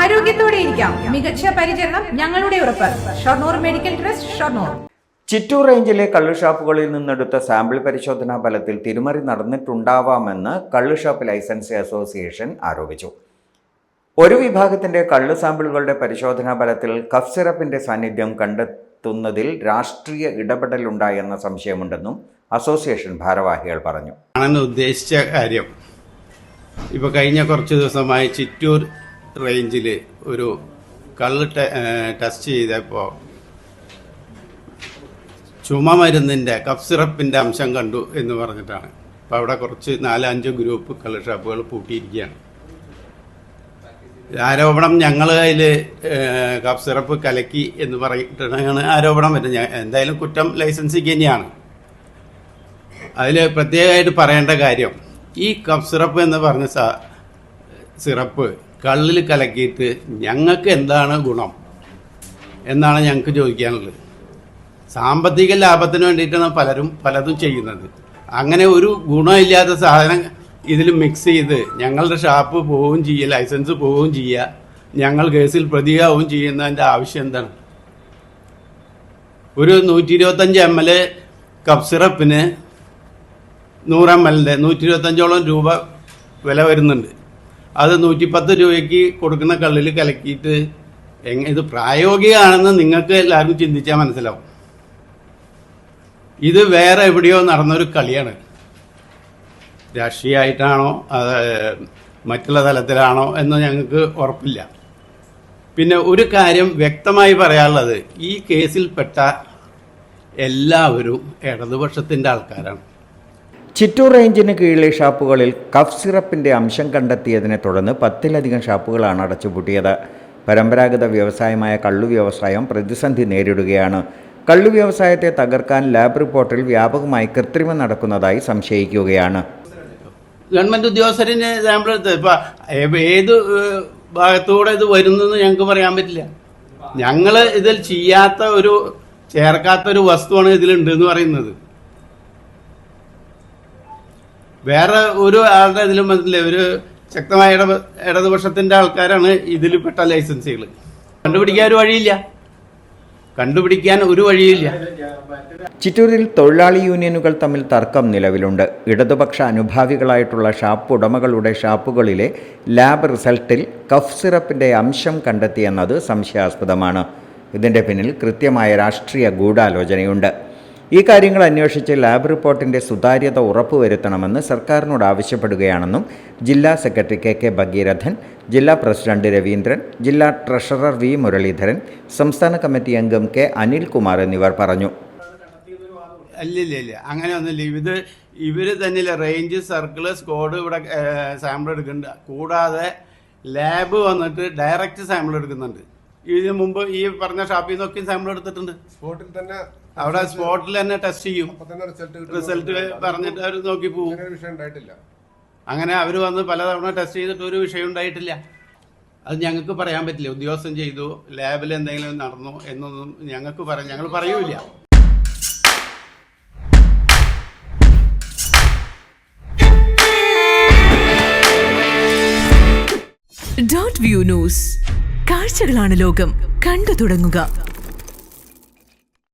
ആരോഗ്യത്തോടെ ഇരിക്കാം. മികച്ച പരിചരണം ഞങ്ങളുടെ ഉറപ്പ്. Shoranur medical trust Shoranur. Chittur റേഞ്ചിലെ കള്ളുഷാപ്പുകളിൽ നിന്നെടുത്ത സാമ്പിൾ പരിശോധനാ ഫലത്തിൽ തിരിമറി നടന്നിട്ടുണ്ടാവാമെന്ന് കള്ളുഷാപ്പ് ലൈസൻസ് അസോസിയേഷൻ ആരോപിച്ചു. ഒരു വിഭാഗത്തിന്റെ കള്ളു സാമ്പിളുകളുടെ പരിശോധനാ ഫലത്തിൽ കഫ് സിറപ്പിന്റെ സാന്നിധ്യം കണ്ടെത്തുന്നതിൽ രാഷ്ട്രീയ ഇടപെടലുണ്ടായെന്ന സംശയമുണ്ടെന്നും അസോസിയേഷൻ ഭാരവാഹികൾ പറഞ്ഞു. ആണെന്ന് ഉദ്ദേശിച്ച കാര്യം. ഇപ്പൊ കഴിഞ്ഞ കുറച്ച് ദിവസമായി ചിറ്റൂർ റേഞ്ചിൽ ഒരു കള്ള് ടെസ്റ്റ് ചെയ്തപ്പോൾ ചുമ മരുന്നിന്റെ കഫ് സിറപ്പിന്റെ അംശം കണ്ടു എന്ന് പറഞ്ഞിട്ടാണ്. അപ്പോൾ അവിടെ കുറച്ച് നാലഞ്ച് ഗ്രൂപ്പ് കള്ള് ഷാപ്പുകൾ പൂട്ടിയിരിക്കുകയാണ്. ആരോപണം ഞങ്ങൾ അതിൽ കഫ് സിറപ്പ് കലക്കി എന്ന് പറഞ്ഞിട്ടാണ് ആരോപണം വരുന്നത്. എന്തായാലും കുറ്റം ലൈസൻസിക്ക് തന്നെയാണ്. അതിൽ പ്രത്യേകമായിട്ട് പറയേണ്ട കാര്യം ഈ കഫ് സിറപ്പ് എന്ന് പറഞ്ഞ സിറപ്പ് കള്ളിൽ കലക്കിയിട്ട് ഞങ്ങൾക്ക് എന്താണ് ഗുണം എന്നാണ് ഞങ്ങൾക്ക് ചോദിക്കാനുള്ളത്. സാമ്പത്തിക ലാഭത്തിന് വേണ്ടിയിട്ടാണ് പലരും പലതും ചെയ്യുന്നത്. അങ്ങനെ ഒരു ഗുണമില്ലാത്ത സാധനം ഇതിൽ മിക്സ് ചെയ്ത് ഞങ്ങളുടെ ഷാപ്പ് പോവുകയും ചെയ്യുക ലൈസൻസ് പോവുകയും ചെയ്യുക ഞങ്ങൾ കേസിൽ പ്രതിയാവുകയും ചെയ്യുന്നതിന്റെ ആവശ്യം എന്താണ്? ഒരു നൂറ്റി ഇരുപത്തഞ്ച് എം എൽ എ കപ്പ് സിറപ്പിന് നൂറ് എം എല്ലിന്റെ നൂറ്റി ഇരുപത്തഞ്ചോളം രൂപ വില വരുന്നുണ്ട്. അത് നൂറ്റിപ്പത്ത് രൂപയ്ക്ക് കൊടുക്കുന്ന കള്ളിൽ കലക്കിയിട്ട് എങ്ങനെ ഇത് പ്രായോഗികമാണെന്ന് നിങ്ങൾക്ക് എല്ലാവരും ചിന്തിച്ചാൽ മനസ്സിലാവും. ഇത് വേറെ എവിടെയോ നടന്നൊരു കളിയാണ്. രാഷ്ട്രീയമായിട്ടാണോ മറ്റുള്ള തലത്തിലാണോ എന്ന് ഞങ്ങൾക്ക് ഉറപ്പില്ല. പിന്നെ ഒരു കാര്യം വ്യക്തമായി പറയാനുള്ളത് ഈ കേസിൽപ്പെട്ട എല്ലാവരും ഇടതുപക്ഷത്തിന്റെ ആൾക്കാരാണ്. ചിറ്റൂർ റേഞ്ചിന് കീഴിലെ ഷാപ്പുകളിൽ കഫ് സിറപ്പിന്റെ അംശം കണ്ടെത്തിയതിനെ തുടർന്ന് പത്തിലധികം ഷാപ്പുകളാണ് അടച്ചുപൂട്ടിയത്. പരമ്പരാഗത വ്യവസായമായ കള്ളു വ്യവസായം പ്രതിസന്ധി നേരിടുകയാണ്. കള്ളു വ്യവസായത്തെ തകർക്കാൻ ലാബ് റിപ്പോർട്ടിൽ വ്യാപകമായി കൃത്രിമം നടക്കുന്നതായി സംശയിക്കുകയാണ്. ഗവൺമെന്റ് ഉദ്യോഗസ്ഥരിന് സാമ്പിൾ എടുത്ത് ഇപ്പം ഏത് ഭാഗത്തൂടെ ഇത് വരുന്നെന്ന് ഞങ്ങൾക്ക് പറയാൻ പറ്റില്ല. ഞങ്ങൾ ഇതിൽ ചെയ്യാത്ത ഒരു ചേർക്കാത്ത ഒരു വസ്തുവാണ് ഇതിലുണ്ട് എന്ന് പറയുന്നത്. വേറെ ഒരു ആളുടെ ഇതിലും വന്നിട്ടില്ല. ഒരു ശക്തമായ ഇട ഇടതുപക്ഷത്തിന്റെ ആൾക്കാരാണ് പെട്ട ലൈസൻസുകൾ. കണ്ടുപിടിക്കാൻ ഒരു വഴിയില്ല. കണ്ടുപിടിക്കാൻ ഒരു വഴിയില്ല. ചിറ്റൂരിൽ തൊഴിലാളി യൂണിയനുകൾ തമ്മിൽ തർക്കം നിലവിലുണ്ട്. ഇടതുപക്ഷ അനുഭാവികളായിട്ടുള്ള ഷാപ്പ് ഉടമകളുടെ ഷാപ്പുകളിലെ ലാബ് റിസൾട്ടിൽ കഫ് സിറപ്പിന്റെ അംശം കണ്ടെത്തിയെന്നത് സംശയാസ്പദമാണ്. ഇതിന്റെ പിന്നിൽ കൃത്യമായ രാഷ്ട്രീയ ഗൂഢാലോചനയുണ്ട്. ഈ കാര്യങ്ങൾ അന്വേഷിച്ച് ലാബ് റിപ്പോർട്ടിന്റെ സുതാര്യത ഉറപ്പുവരുത്തണമെന്ന് സർക്കാരിനോട് ആവശ്യപ്പെടുകയാണെന്നും ജില്ലാ സെക്രട്ടറി കെ കെ ഭഗീരഥൻ ജില്ലാ പ്രസിഡന്റ് രവീന്ദ്രൻ ജില്ലാ ട്രഷറർ വി മുരളീധരൻ സംസ്ഥാന കമ്മിറ്റി അംഗം കെ അനിൽകുമാർ എന്നിവർ പറഞ്ഞു. അല്ലില്ല ഇല്ല അങ്ങനെ ഒന്നുമില്ല ഇത് ഇവർ തന്നെ റേഞ്ച് സർക്കിൾ സ്കോഡ് ഇവിടെ സാമ്പിൾ എടുക്കുന്നുണ്ട്. കൂടാതെ ലാബ് വന്നിട്ട് ഡയറക്റ്റ് സാമ്പിൾ എടുക്കുന്നുണ്ട്. ഇതിനു മുമ്പ് ഈ പറഞ്ഞ ഷാപ്പിൽ നിന്നൊക്കെയും സാമ്പിൾ എടുത്തിട്ടുണ്ട്. സ്പോട്ടിൽ തന്നെ അവിടെ സ്പോട്ടിൽ തന്നെ ടെസ്റ്റ് ചെയ്യും. റിസൾട്ട് കിട്ടും. റിസൾട്ട് പറഞ്ഞിട്ട് അവർ നോക്കി പോകും അങ്ങനെ വിഷയം ഉണ്ടായിട്ടില്ല. അങ്ങനെ അവർ വന്ന് പലതവണ ടെസ്റ്റ് ചെയ്തിട്ട് ഒരു വിഷയം ഉണ്ടായിട്ടില്ല. അത് ഞങ്ങൾക്ക് പറയാൻ പറ്റില്ല. ഉദ്യോഗസ്ഥൻ ചെയ്തു. ലാബിൽ എന്തെങ്കിലും നടന്നു എന്നൊന്നും ഞങ്ങൾക്ക് പറയാം ഞങ്ങൾ പറയൂല ഡോട്ട് വ്യൂ ന്യൂസ് കാഴ്ചകളാണ് ലോകം. കണ്ടു തുടങ്ങുക.